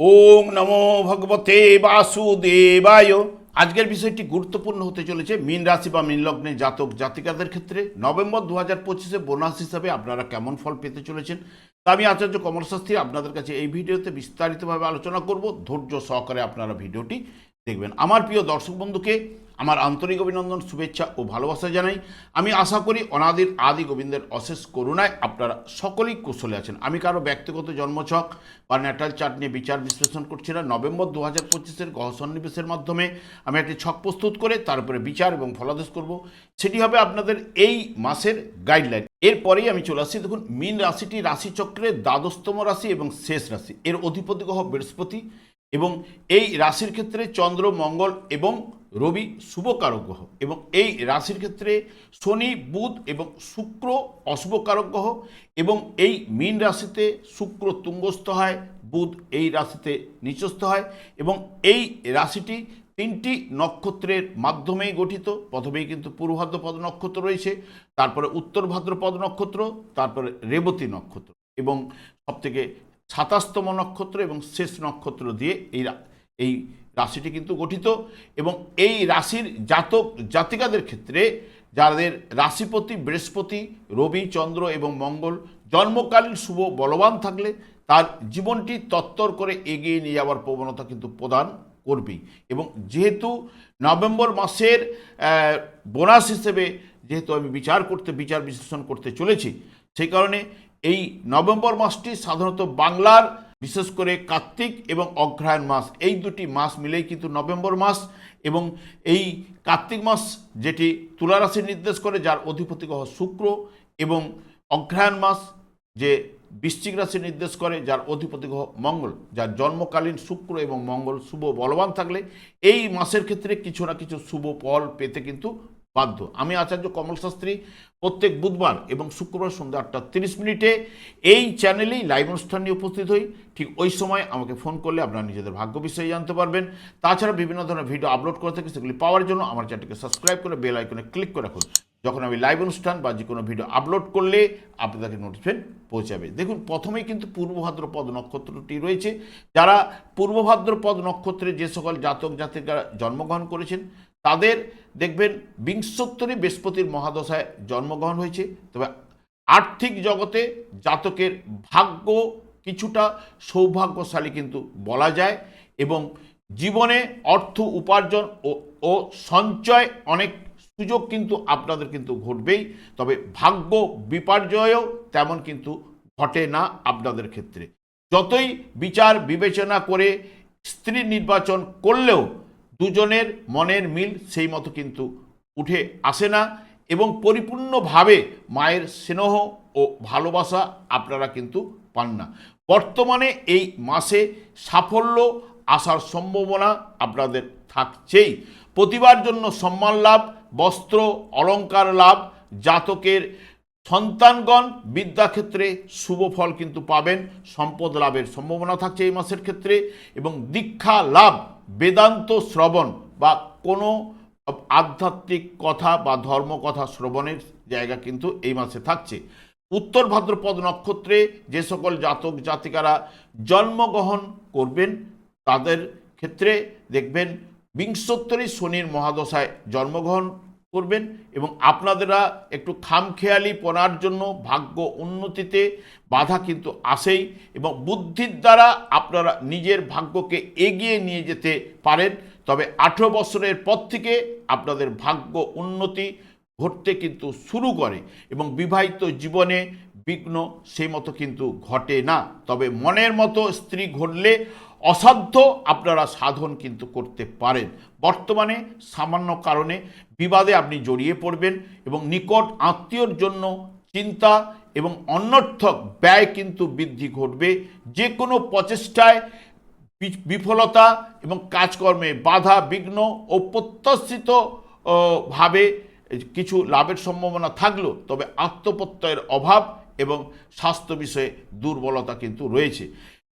ওং নমো ভগবতে বাসুদেবায়। আজকের বিষয়টি গুরুত্বপূর্ণ হতে চলেছে মীন রাশি বা মীন লগ্নে জাতক জাতিকাদের ক্ষেত্রে। নভেম্বর দু হাজার পঁচিশে বোনাস হিসাবে আপনারা কেমন ফল পেতে চলেছেন? তা আমি আচার্য কমল শাস্ত্রী আপনাদের কাছে এই ভিডিওতে বিস্তারিতভাবে আলোচনা করব। ধৈর্য সহকারে আপনারা ভিডিওটি দেখবেন। আমার প্রিয় দর্শক বন্ধুকে আমার আন্তরিক অভিনন্দন, শুভেচ্ছা ও ভালোবাসা জানাই। আমি আশা করি অনাদির আদি গোবিন্দের অশেষ করুণায় আপনারা সকলেই কুশলে আছেন। আমি কারও ব্যক্তিগত জন্মছক বা ন্যাটাল চার্ট নিয়ে বিচার বিশ্লেষণ করছি না। নভেম্বর দু হাজার পঁচিশের গহ সন্নিবেশের মাধ্যমে আমি একটি ছক প্রস্তুত করে তারপরে বিচার এবং ফলাদেশ করব। সেটি হবে আপনাদের এই মাসের গাইডলাইন। এরপরেই আমি চলে আসছি। দেখুন, মীন রাশিটি রাশিচক্রের দ্বাদশতম রাশি এবং শেষ রাশি। এর অধিপতি গ্রহ বৃহস্পতি এবং এই রাশির ক্ষেত্রে চন্দ্র, মঙ্গল এবং রবি শুভকারক গ্রহ এবং এই রাশির ক্ষেত্রে শনি, বুধ এবং শুক্র অশুভকারক গ্রহ এবং এই মীন রাশিতে শুক্র তুঙ্গস্থ হয়, বুধ এই রাশিতে নিচস্থ হয় এবং এই রাশিটি তিনটি নক্ষত্রের মাধ্যমেই গঠিত। প্রথমেই কিন্তু পূর্ব ভাদ্রপদ নক্ষত্র রয়েছে, তারপরে উত্তর ভাদ্রপদ নক্ষত্র, তারপরে রেবতী নক্ষত্র এবং সবথেকে সাতাশতম নক্ষত্র এবং শেষ নক্ষত্র দিয়ে এই এই রাশিটি কিন্তু গঠিত এবং এই রাশির জাতক জাতিকাদের ক্ষেত্রে যাদের রাশিপতি, বৃহস্পতি, রবি, চন্দ্র এবং মঙ্গল জন্মকালীন শুভ বলবান থাকলে তার জীবনটি তত্তর করে এগিয়ে নিয়ে যাওয়ার প্রবণতা কিন্তু প্রদান করবেই। এবং যেহেতু নভেম্বর মাসের বোনাস হিসেবে যেহেতু আমি বিচার করতে, বিচার বিশ্লেষণ করতে চলেছি, সেই কারণে এই নভেম্বর মাসটি সাধারণত বাংলার বিশেষ করে কার্তিক এবং অগ্রহায়ণ মাস, এই দুটি মাস মিলেই কিন্তু নভেম্বর মাস এবং এই কার্তিক মাস যেটি তুলা রাশি নির্দেশ করে, যার অধিপতি গ্রহ শুক্র এবং অগ্রহায়ণ মাস যে বৃশ্চিক রাশি নির্দেশ করে, যার অধিপতি গ্রহ মঙ্গল, যার জন্মকালীন শুক্র এবং মঙ্গল শুভ বলবান থাকলে, এই মাসের ক্ষেত্রে কিছু না কিছু শুভ ফল পেতে কিন্তু বাধ্য। আমি আচার্য কমল শাস্ত্রী প্রত্যেক বুধবার এবং শুক্রবার সন্ধ্যা আটটা তিরিশ মিনিটে এই চ্যানেলেই লাইভ অনুষ্ঠান নিয়ে উপস্থিত হই। ঠিক ওই সময় আমাকে ফোন করলে আপনারা নিজেদের ভাগ্য বিষয়ে জানতে পারবেন। তাছাড়া বিভিন্ন ধরনের ভিডিও আপলোড করে থাকি, সেগুলি পাওয়ার জন্য আমার চ্যানেলকে সাবস্ক্রাইব করে বেল আইকনে ক্লিক করে রাখুন। যখন আমি লাইভ অনুষ্ঠান বা যে কোনো ভিডিও আপলোড করলে আপনাদেরকে নোটিফিকেশন পৌঁছাবে। দেখুন, প্রথমেই কিন্তু পূর্ব ভাদ্রপদ নক্ষত্রটি রয়েছে। যারা পূর্ব ভাদ্রপদ নক্ষত্রে যে সকল জাতক জাতিকারা জন্মগ্রহণ করেছেন তাদের দেখবেন বিংশোত্তরে বৃহস্পতির মহাদশায় জন্মগ্রহণ হয়েছে। তবে আর্থিক জগতে জাতকের ভাগ্য কিছুটা সৌভাগ্যশালী কিন্তু বলা যায় এবং জীবনে অর্থ উপার্জন ও সঞ্চয় অনেক সুযোগ কিন্তু আপনাদের কিন্তু ঘটবেই। তবে ভাগ্য বিপর্যয়ও তেমন কিন্তু ঘটে না আপনাদের ক্ষেত্রে। যতই বিচার বিবেচনা করে স্ত্রী নির্বাচন করলেও দুজনের মনের মিল সেই মতো কিন্তু উঠে আসে না এবং পরিপূর্ণভাবে মায়ের স্নেহ ও ভালোবাসা আপনারা কিন্তু পান না। বর্তমানে এই মাসে সাফল্য আসার সম্ভাবনা আপনাদের থাকছেই। প্রতিবার জন্য সম্মান লাভ, বস্ত্র অলংকার লাভ, জাতকের সন্তানগণ বিদ্যাক্ষেত্রে শুভ ফল কিন্তু পাবেন, সম্পদ লাভের সম্ভাবনা থাকছে এই মাসের ক্ষেত্রে, এবং দীক্ষা লাভ, বেদান্ত শ্রবণ বা কোনো আধ্যাত্মিক কথা বা ধর্ম কথা শ্রবণের জায়গা কিন্তু এই মাসে থাকছে। উত্তর ভাদ্রপদ নক্ষত্রে যে সকল জাতক জাতিকারা জন্মগ্রহণ করবেন, তাদের ক্ষেত্রে দেখবেন বিংশোত্তরী শনির মহাদশায় জন্মগ্রহণ করবেন এবং আপনাদেরা একটু খামখেয়ালি পড়ার জন্য ভাগ্য উন্নতিতে বাধা কিন্তু আসেই এবং বুদ্ধির দ্বারা আপনারা নিজের ভাগ্যকে এগিয়ে নিয়ে যেতে পারেন। তবে আঠেরো বছরের পর থেকে আপনাদের ভাগ্য উন্নতি ঘটতে কিন্তু শুরু করে এবং বিবাহিত জীবনে বিঘ্ন সেই মতো কিন্তু ঘটে না। তবে মনের মতো স্ত্রী ঘটলে অসাধ্য আপনারা সাধন কিন্তু করতে পারেন। বর্তমানে সামান্য কারণে বিবাদে আপনি জড়িয়ে পড়বেন এবং নিকট আত্মীয়র জন্য চিন্তা এবং অনর্থক ব্যয় কিন্তু বৃদ্ধি ঘটবে। যে কোনো প্রচেষ্টায় বিফলতা এবং কাজকর্মে বাধা, বিঘ্ন ও প্রত্যাশিত ভাবে কিছু লাভের সম্ভাবনা থাকলেও তবে আত্মপ্রত্যয়ের অভাব এবং স্বাস্থ্য বিষয়ে দুর্বলতা কিন্তু রয়েছে।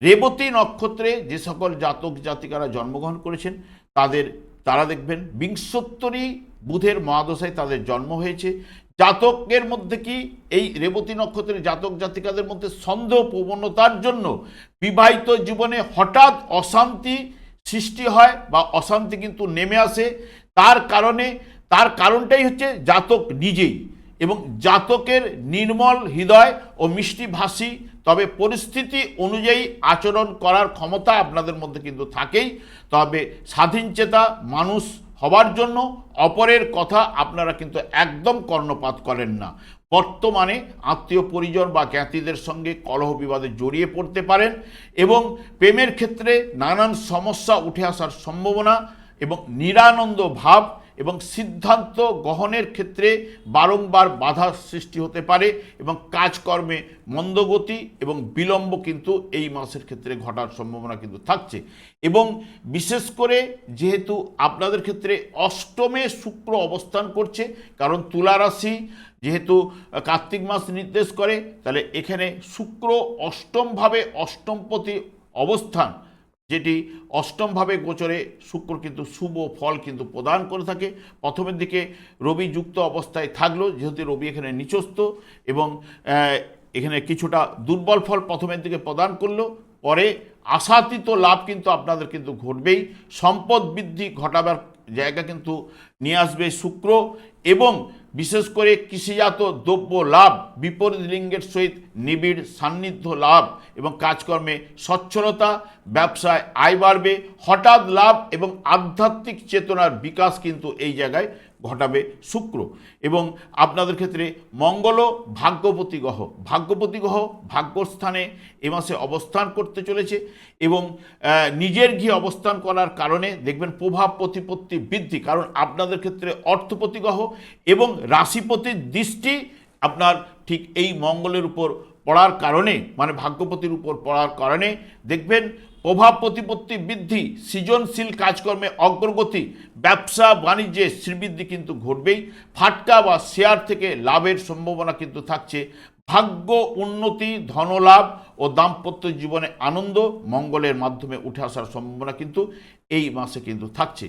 রেবতী নক্ষত্রে যে সকল জাতক জাতিকারা জন্মগ্রহণ করেছেন, তাদের তারা দেখবেন বিংশোত্তরী বুধের মহাদশায় তাদের জন্ম হয়েছে। জাতকের মধ্যে কি এই রেবতী নক্ষত্রের জাতক জাতিকাদের মধ্যে সন্দেহ প্রবণতার জন্য বিবাহিত জীবনে হঠাৎ অশান্তি সৃষ্টি হয় বা অশান্তি কিন্তু নেমে আসে? তার কারণে, তার কারণটাই হচ্ছে জাতক নিজেই। এবং জাতকের নির্মল হৃদয় ও মিষ্টি ভাষী। তবে পরিস্থিতি অনুযায়ী আচরণ করার ক্ষমতা আপনাদের মধ্যে কিন্তু থাকেই। তবে স্বাধীন চেতা মানুষ হবার জন্য অপরের কথা আপনারা কিন্তু একদম কর্ণপাত করেন না। বর্তমানে আত্মীয় পরিজন বা জ্ঞাতিদের সঙ্গে কলহ বিবাদে জড়িয়ে পড়তে পারেন এবং প্রেমের ক্ষেত্রে নানান সমস্যা উঠে আসার সম্ভাবনা এবং নিরানন্দ ভাব এবং সিদ্ধান্ত গ্রহণের ক্ষেত্রে বারংবার বাধা সৃষ্টি হতে পারে এবং কাজকর্মে মন্দগতি এবং বিলম্ব কিন্তু এই মাসের ক্ষেত্রে ঘটার সম্ভাবনা কিন্তু থাকছে। এবং বিশেষ করে যেহেতু আপনাদের ক্ষেত্রে অষ্টমে শুক্র অবস্থান করছে, কারণ তুলা রাশি যেহেতু কার্তিক মাস নির্দেশ করে, তাহলে এখানে শুক্র অষ্টমভাবে অষ্টমপতি অবস্থান যেটি অষ্টমভাবে গোচরে শুক্র কিন্তু শুভ ফল কিন্তু প্রদান করে থাকে। প্রথমের দিকে রবি যুক্ত অবস্থায় থাকল, যেহেতু রবি এখানে নিচস্থ এবং এখানে কিছুটা দুর্বল ফল প্রথমের দিকে প্রদান করল। পরে আশাতীত লাভ কিন্তু আপনাদের কিন্তু ঘটবেই। সম্পদ বৃদ্ধি ঘটাবার জায়গা কিন্তু নিয়ে আসবে শুক্র এবং বিশেষ করে কৃষিজাত দ্রব্য লাভ, বিপরীত লিঙ্গের সহিত নিবিড় সান্নিধ্য লাভ এবং কাজকর্মে সচ্ছলতা, ব্যবসায় আয় বাড়বে। হঠাৎ লাভ এবং আধ্যাত্মিক চেতনার বিকাশ কিন্তু এই জায়গায় ঘটাবে শুক্র। এবং আপনাদের ক্ষেত্রে মঙ্গলও ভাগ্যপতি গ্রহ ভাগ্যপতি গ্রহ ভাগ্যস্থানে এ মাসে অবস্থান করতে চলেছে এবং নিজের গৃহে অবস্থান করার কারণে দেখবেন প্রভাব প্রতিপত্তি বৃদ্ধি। কারণ আপনাদের ক্ষেত্রে অর্থপতি গ্রহ এবং রাশিপতির দৃষ্টি আপনার ঠিক এই মঙ্গলের উপর পড়ার কারণে মানে ভাগ্যপতির উপর পড়ার কারণে দেখবেন প্রভাব প্রতিপত্তি বৃদ্ধি, সৃজনশীল কাজকর্মে অগ্রগতি, ব্যবসা, বাণিজ্যে শ্রীবৃদ্ধি কিন্তু ঘটবেই। ফাটকা বা শেয়ার থেকে লাভের সম্ভাবনা কিন্তু থাকছে। ভাগ্য, উন্নতি, ধনলাভ ও দাম্পত্য জীবনে আনন্দ মঙ্গলের মাধ্যমে উঠে আসার সম্ভাবনা কিন্তু এই মাসে কিন্তু থাকছে।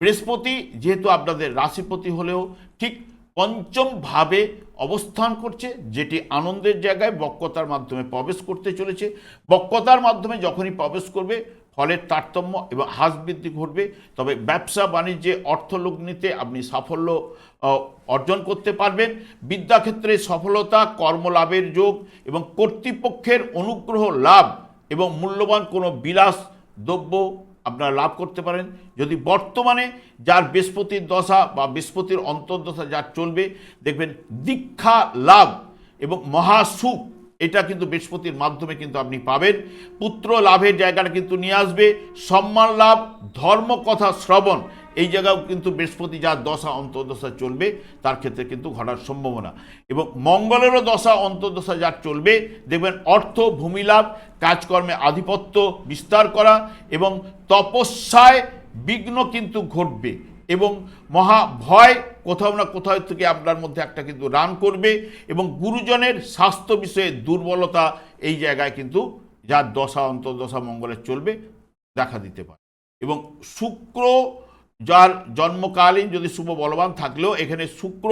বৃহস্পতি যেহেতু আপনাদের রাশিপতি হলেও ঠিক পঞ্চম ভাবে অবস্থান করছে, যেটি আনন্দের জায়গায় বক্রতার মাধ্যমে প্রবেশ করতে চলেছে। বক্রতার মাধ্যমে যখনই প্রবেশ করবে, ফলের তারতম্য এবং হ্রাস বৃদ্ধি ঘটবে। তবে ব্যবসা বাণিজ্যে অর্থলগ্নিতে আপনি সাফল্য অর্জন করতে পারবেন। বিদ্যাক্ষেত্রে সফলতা, কর্মলাভের যোগ এবং কর্তৃপক্ষের অনুগ্রহ, লাভ এবং মূল্যবান কোনো বিলাস দ্রব্য আপনারা লাভ করতে পারেন। যদি বর্তমানে যার বৃহস্পতির দশা বা বৃহস্পতির অন্তর্দশা যার চলবে, দেখবেন দীক্ষা লাভ এবং মহাসুখ, এটা কিন্তু বৃহস্পতির মাধ্যমে কিন্তু আপনি পাবেন। পুত্র লাভের জায়গাটা কিন্তু নিয়ে আসবে। সম্মান লাভ, ধর্মকথা, শ্রবণ এই জায়গাও কিন্তু বৃহস্পতি যার দশা, অন্তর্দশা চলবে, তার ক্ষেত্রে কিন্তু ঘটার সম্ভাবনা। এবং মঙ্গলেরও দশা, অন্তর্দশা যার চলবে, দেখবেন অর্থ, ভূমি লাভ, কাজকর্মে আধিপত্য বিস্তার করা এবং তপস্যায় বিঘ্ন কিন্তু ঘটবে এবং মহা ভয় কোথাও না কোথাও থেকে আপনার মধ্যে একটা কিন্তু রান করবে এবং গুরুজনের স্বাস্থ্য বিষয়ে দুর্বলতা এই জায়গায় কিন্তু যার দশা, অন্তর্দশা মঙ্গলের চলবে, দেখা দিতে পারে। এবং শুক্র যার জন্মকালীন যদি শুভ বলবান থাকলেও এখানে শুক্র,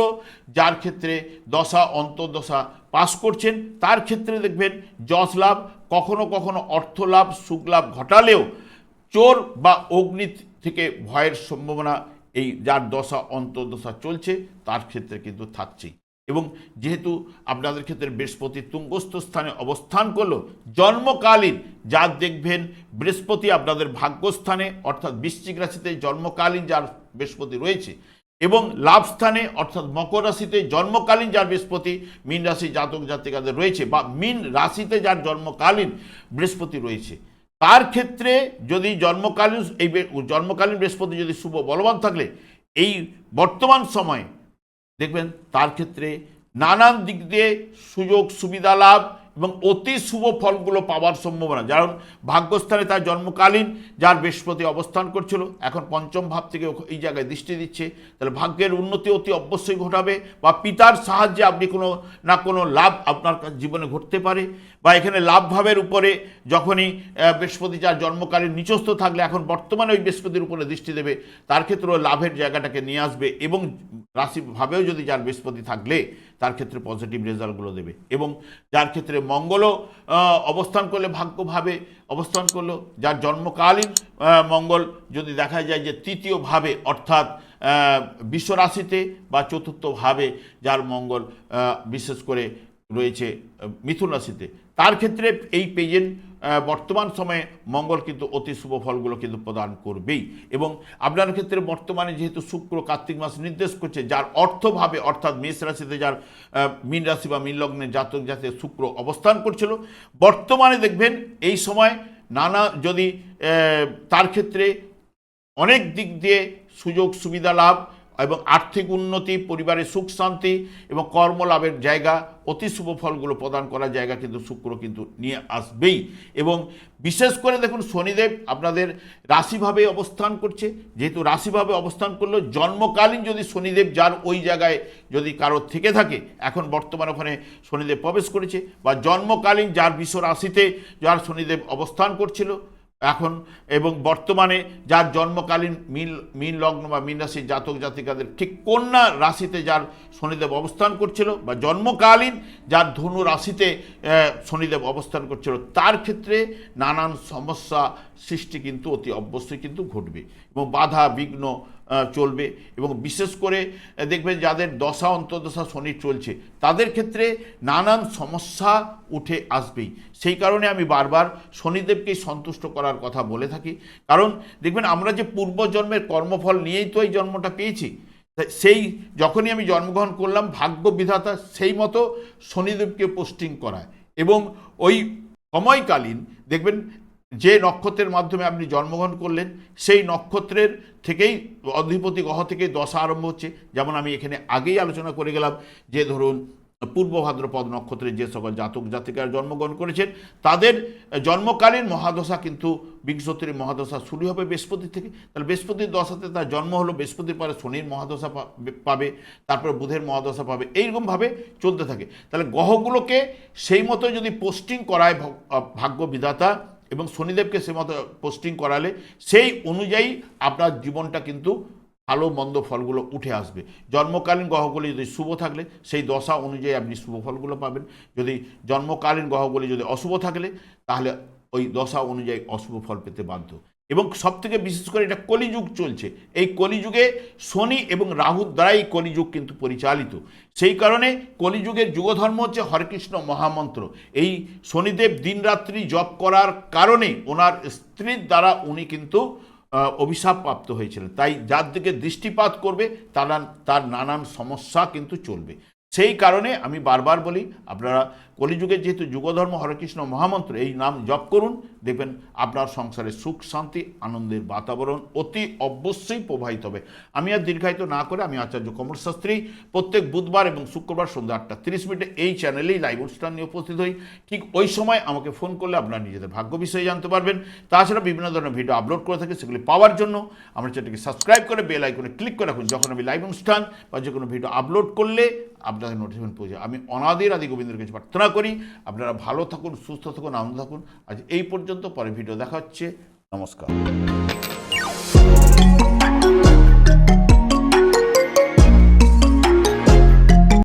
যার ক্ষেত্রে দশা, অন্তর্দশা পাস করছেন, তার ক্ষেত্রে দেখবেন যশ লাভ, কখনো কখনো অর্থ লাভ, সুখ লাভ ঘটালেও চোর বা অগ্নি থেকে ভয়ের সম্ভাবনা এই যার দশা, অন্তর্দশা চলছে, তার ক্ষেত্রে কিন্তু থাকছেই। এবং যেহেতু আপনাদের ক্ষেত্রে বৃহস্পতি তুঙ্গস্থ স্থানে অবস্থান করল, জন্মকালীন, যার দেখবেন বৃহস্পতি আপনাদের ভাগ্যস্থানে, অর্থাৎ বৃশ্চিক রাশিতে জন্মকালীন যার বৃহস্পতি রয়েছে, এবং লাভ স্থানে, অর্থাৎ মকর রাশিতে জন্মকালীন যার বৃহস্পতি, মীন রাশি জাতক জাতিকাদের রয়েছে, বা মীন রাশিতে যার জন্মকালীন বৃহস্পতি রয়েছে। তার ক্ষেত্রে যদি জন্মকালীন, এই জন্মকালীন বৃহস্পতি যদি শুভ বলবান থাকলে, এই বর্তমান সময়ে দেখবেন তার ক্ষেত্রে নানান দিক দিয়ে সুযোগ, সুবিধা লাভ এবং অতি শুভ ফলগুলো পাওয়ার সম্ভাবনা। যেমন ভাগ্যস্থানে তার জন্মকালীন, যার বৃহস্পতি অবস্থান করছিল, এখন পঞ্চম ভাব থেকে এই জায়গায় দৃষ্টি দিচ্ছে। তাহলে ভাগ্যের উন্নতি অতি অবশ্যই ঘটাবে বা পিতার সাহায্যে আপনি কোনো না কোনো লাভ আপনার জীবনে ঘটতে পারে বা এখানে লাভ ভাবের উপরে যখনই বৃহস্পতি যার জন্মকালীন নিচস্থ থাকলে এখন বর্তমানে ওই বৃহস্পতির উপরে দৃষ্টি দেবে, তার ক্ষেত্রেও লাভের জায়গাটাকে নিয়ে আসবে এবং রাশিভাবেও যদি যার বৃহস্পতি থাকলে তার ক্ষেত্রে পজিটিভ রেজাল্টগুলো দেবে। এবং যার ক্ষেত্রে মঙ্গলও অবস্থান করলে ভাগ্যভাবে অবস্থান করল। যার জন্মকালীন মঙ্গল যদি দেখা যায় যে তৃতীয়ভাবে অর্থাৎ আহ, বিশ্ব রাশিতে বা চতুর্থভাবে যার মঙ্গল বিশেষ করে রয়েছে মিথুন রাশিতে তার ক্ষেত্রে এই পেজেন্ট বর্তমান সময়ে মঙ্গল কিন্তু অতি শুভ ফলগুলো কিন্তু প্রদান করবেই। এবং আপনার ক্ষেত্রে বর্তমানে যেহেতু শুক্র, কার্তিক মাস নির্দেশ করছে, যার অর্থভাবে অর্থাৎ মেষ রাশিতে যার মীন রাশি বা মীন জাতক জাতে শুক্র অবস্থান করছিল, বর্তমানে দেখবেন এই সময় নানা যদি তার ক্ষেত্রে অনেক দিক দিয়ে সুযোগ সুবিধা লাভ এবং আর্থিক উন্নতি, পরিবারের সুখ, শান্তি এবং কর্মলাভের জায়গা, অতি শুভ ফলগুলো প্রদান করার জায়গা কিন্তু শুক্র কিন্তু নিয়ে আসবেই। এবং বিশেষ করে দেখুন শনিদেব আপনাদের রাশিভাবে অবস্থান করছে। যেহেতু রাশিভাবে অবস্থান করল, জন্মকালীন যদি শনিদেব যার ওই জায়গায় যদি কারোর থেকে থাকে, এখন বর্তমানে ওখানে শনিদেব প্রবেশ করেছে, বা জন্মকালীন যার বিশ্ব রাশিতে যার শনিদেব অবস্থান করছিল এখন এবং বর্তমানে যার জন্মকালীন মিন মিন লগ্ন বা মিন রাশির জাতক জাতিকাদের ঠিক কন্যা রাশিতে যার শনিদেব অবস্থান করছিল বা জন্মকালীন যার ধনু রাশিতে শনিদেব অবস্থান করছিল, তার ক্ষেত্রে নানান সমস্যা সৃষ্টি কিন্তু অতি অবশ্যই কিন্তু ঘটবে এবং বাধা, বিঘ্ন চলবে এবং বিশেষ করে দেখবেন যাদের দশা, অন্তর্দশা, শনি চলছে, তাদের ক্ষেত্রে নানান সমস্যা উঠে আসবেই। সেই কারণে আমি বারবার শনিদেবকেই সন্তুষ্ট করার কথা বলে থাকি। কারণ দেখবেন আমরা যে পূর্বজন্মের কর্মফল নিয়েই তো এই জন্মটা পেয়েছি, সেই যখনই আমি জন্মগ্রহণ করলাম, ভাগ্য বিধাতা সেই মতো শনিদেবকে পোস্টিং করায় এবং ওই সময়কালীন দেখবেন যে নক্ষত্রের মাধ্যমে আপনি জন্মগ্রহণ করলেন, সেই নক্ষত্রের থেকেই অধিপতি গ্রহ থেকে দশা আরম্ভ হচ্ছে। যেমন আমি এখানে আগেই আলোচনা করে গেলাম যে ধরুন পূর্ব ভাদ্রপদ নক্ষত্রে যে সকল জাতক জাতিকারা জন্মগ্রহণ করেছেন, তাদের জন্মকালীন মহাদশা কিন্তু বিংশতির মহাদশা শুরু হবে বৃহস্পতি থেকে। তাহলে বৃহস্পতির দশাতে তার জন্ম হলো, বৃহস্পতির পরে শনির মহাদশা পাবে, তারপর বুধের মহাদশা পাবে। এইরকমভাবে চলতে থাকে। তাহলে গ্রহগুলোকে সেই মতো যদি পোস্টিং করায় ভগ- ভাগ্য বিধাতা এবং শনিদেবকে সে মতো পোস্টিং করালে সেই অনুযায়ী আপনার জীবনটা কিন্তু ভালো, মন্দ ফলগুলো উঠে আসবে। জন্মকালীন গ্রহগুলি যদি শুভ থাকলে, সেই দশা অনুযায়ী আপনি শুভ ফলগুলো পাবেন। যদি জন্মকালীন গ্রহগুলি যদি অশুভ থাকলে, তাহলে ওই দশা অনুযায়ী অশুভ ফল পেতে বাধ্য। এবং সবথেকে বিশেষ করে এটা কলিযুগ চলছে। এই কলিযুগে শনি এবং রাহুর দ্বারাই কলিযুগ কিন্তু পরিচালিত। সেই কারণে কলিযুগের যুগধর্ম হচ্ছে হরেকৃষ্ণ মহামন্ত্র। এই শনিদেব দিনরাত্রি জপ করার কারণে ওনার স্ত্রীর দ্বারা উনি কিন্তু অভিশাপ প্রাপ্ত হয়েছিলেন। তাই যার দিকে দৃষ্টিপাত করবে, তারা তার নানান সমস্যা কিন্তু চলবে। সেই কারণে আমি বারবার বলি, আপনারা কলিযুগের যেহেতু যুগধর্ম হরেকৃষ্ণ মহামন্ত্র, এই নাম জপ করুন। দেখবেন আপনার সংসারে সুখ, শান্তি, আনন্দের বাতাবরণ অতি অবশ্যই প্রবাহিত হবে। আমি আর দীর্ঘায়িত না করে আমি আচার্য কমল শাস্ত্রী প্রত্যেক বুধবার এবং শুক্রবার সন্ধ্যা আটটা তিরিশ মিনিটে এই চ্যানেলেই লাইভ অনুষ্ঠান নিয়ে উপস্থিত হই। ঠিক ওই সময় আমাকে ফোন করলে আপনারা নিজেদের ভাগ্য বিষয়ে জানতে পারবেন। তাছাড়া বিভিন্ন ধরনের ভিডিও আপলোড করে থাকি, সেগুলি পাওয়ার জন্য আমার চ্যানেলকে সাবস্ক্রাইব করে বেল আইকনে ক্লিক করে রাখুন। যখন আমি লাইভ অনুষ্ঠান বা যে কোনো ভিডিও আপলোড করলে আপনাদের নোটিফিকেশন পৌঁছে আমি অনাদের আদি গোবিন্দের কাছে প্রার্থনা করি। আপনারা ভালো থাকুন, সুস্থ থাকুন, আনন্দ থাকুন। আজ এই পর্যন্ত পরে ভিডিও দেখা হচ্ছে। নমস্কার।